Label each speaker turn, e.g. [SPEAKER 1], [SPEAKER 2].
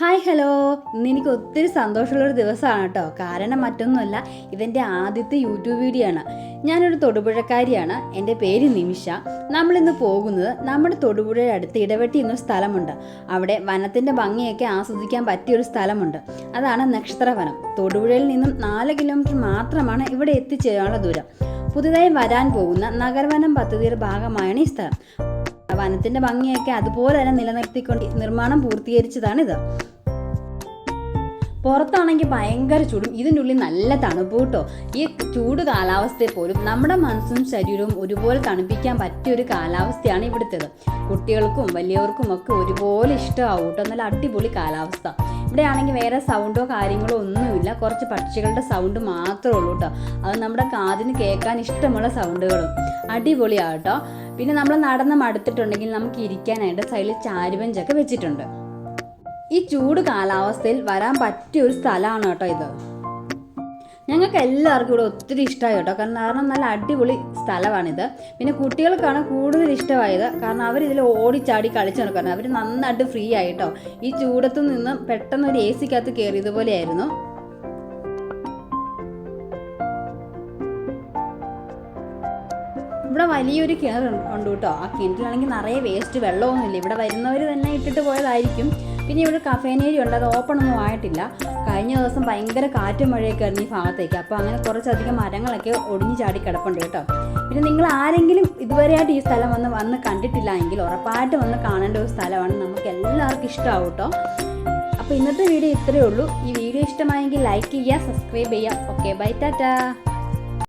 [SPEAKER 1] Hi hello. ഇന്ന് എനിക്ക് ഒത്തിരി സന്തോഷമുള്ളൊരു ദിവസമാണ് കേട്ടോ. കാരണം മറ്റൊന്നുമല്ല ഇതെന്റെ ആദ്യത്തെ യൂട്യൂബ് വീഡിയോ ആണ്. ഞാനൊരു തൊടുപുഴക്കാരിയാണ്. എന്റെ പേര് നിമിഷ. നമ്മളിന്ന് പോകുന്നത് നമ്മുടെ തൊടുപുഴയുടെ അടുത്ത് ഇടവെട്ടി എന്നൊരു സ്ഥലമുണ്ട്. അവിടെ വനത്തിന്റെ ഭംഗിയൊക്കെ ആസ്വദിക്കാൻ പറ്റിയൊരു സ്ഥലമുണ്ട്. അതാണ് നക്ഷത്രവനം. തൊടുപുഴയിൽ നിന്നും നാല് കിലോമീറ്റർ മാത്രമാണ് ഇവിടെ എത്തിച്ചേരാനുള്ള ദൂരം. പുതുതായി വരാൻ പോകുന്ന നഗരവനം പദ്ധതിയുടെ ഭാഗമായാണ് ഈ സ്ഥലം. വനത്തിന്റെ ഭംഗിയൊക്കെ അതുപോലെ തന്നെ നിലനിർത്തിക്കൊണ്ട് നിർമ്മാണം പൂർത്തീകരിച്ചതാണിത് പുറത്താണെങ്കിൽ ഭയങ്കര ചൂടും. ഇതിന്റെ ഉള്ളിൽ നല്ല തണുപ്പ് കേട്ടോ. ഈ ചൂട് കാലാവസ്ഥയെ പോലും നമ്മുടെ മനസ്സും ശരീരവും ഒരുപോലെ തണുപ്പിക്കാൻ പറ്റിയ ഒരു കാലാവസ്ഥയാണ് ഇവിടുത്തേത്. കുട്ടികൾക്കും വലിയവർക്കും ഒക്കെ ഒരുപോലെ ഇഷ്ടമാവും കേട്ടോ. നല്ല അടിപൊളി കാലാവസ്ഥ. ഇവിടെയാണെങ്കിൽ വേറെ സൗണ്ടോ കാര്യങ്ങളോ ഒന്നുമില്ല. കുറച്ച് പക്ഷികളുടെ സൗണ്ട് മാത്രമേ ഉള്ളൂ കേട്ടോ. അത് നമ്മുടെ കാതിന് കേൾക്കാൻ ഇഷ്ടമുള്ള സൗണ്ടുകളും അടിപൊളിയാണ് കേട്ടോ. പിന്നെ നമ്മൾ നടന്ന് മടുത്തിട്ടുണ്ടെങ്കിൽ നമുക്ക് ഇരിക്കാനായിട്ട് സൈഡിൽ ചാരുവഞ്ചൊക്കെ വെച്ചിട്ടുണ്ട്. ഈ ചൂട് കാലാവസ്ഥയിൽ വരാൻ പറ്റിയ ഒരു സ്ഥലമാണ് കേട്ടോ ഇത്. ഞങ്ങൾക്ക് എല്ലാവർക്കും ഇവിടെ ഒത്തിരി ഇഷ്ടമായി കേട്ടോ. കാരണം കാരണം നല്ല അടിപൊളി സ്ഥലമാണിത്. പിന്നെ കുട്ടികൾക്കാണ് കൂടുതൽ ഇഷ്ടമായത്. കാരണം അവർ ഇതിൽ ഓടിച്ചാടി കളിച്ചു നടക്കുന്നത് അവർ നന്നായിട്ട് ഫ്രീ ആയിട്ടോ ഈ ചൂടത്തു നിന്ന് പെട്ടെന്ന് ഒരു എ സിക്കകത്ത് കയറിയതുപോലെയായിരുന്നു ഇവിടെ വലിയൊരു കിണർ ഉണ്ട് കേട്ടോ. ആ കിണറ്റിലാണെങ്കിൽ നിറയെ വേസ്റ്റ് വെള്ളമൊന്നുമില്ല. ഇവിടെ വരുന്നവർ തന്നെ ഇട്ടിട്ട് പോയതായിരിക്കും. പിന്നെ ഇവിടെ കഫേനേരി ഉണ്ട്. അത് ഓപ്പൺ ഒന്നും ആയിട്ടില്ല. കഴിഞ്ഞ ദിവസം ഭയങ്കര കാറ്റും മഴയൊക്കെ ആയിരുന്നു ഈ ഭാഗത്തേക്ക്. അപ്പോൾ അങ്ങനെ കുറച്ചധികം മരങ്ങളൊക്കെ ഒടിഞ്ഞു ചാടി കിടപ്പുണ്ട് കേട്ടോ. പിന്നെ നിങ്ങൾ ആരെങ്കിലും ഇതുവരെയായിട്ട് ഈ സ്ഥലം വന്ന് വന്ന് കണ്ടിട്ടില്ല എങ്കിൽ ഉറപ്പായിട്ട് വന്ന് കാണേണ്ട ഒരു സ്ഥലമാണ് നമുക്ക് എല്ലാവർക്കും ഇഷ്ടമാവും കേട്ടോ. അപ്പോൾ ഇന്നത്തെ വീഡിയോ ഇത്രയേ ഉള്ളൂ. ഈ വീഡിയോ ഇഷ്ടമായെങ്കിൽ ലൈക്ക് ചെയ്യുക സബ്സ്ക്രൈബ് ചെയ്യുക. Okay bye tata.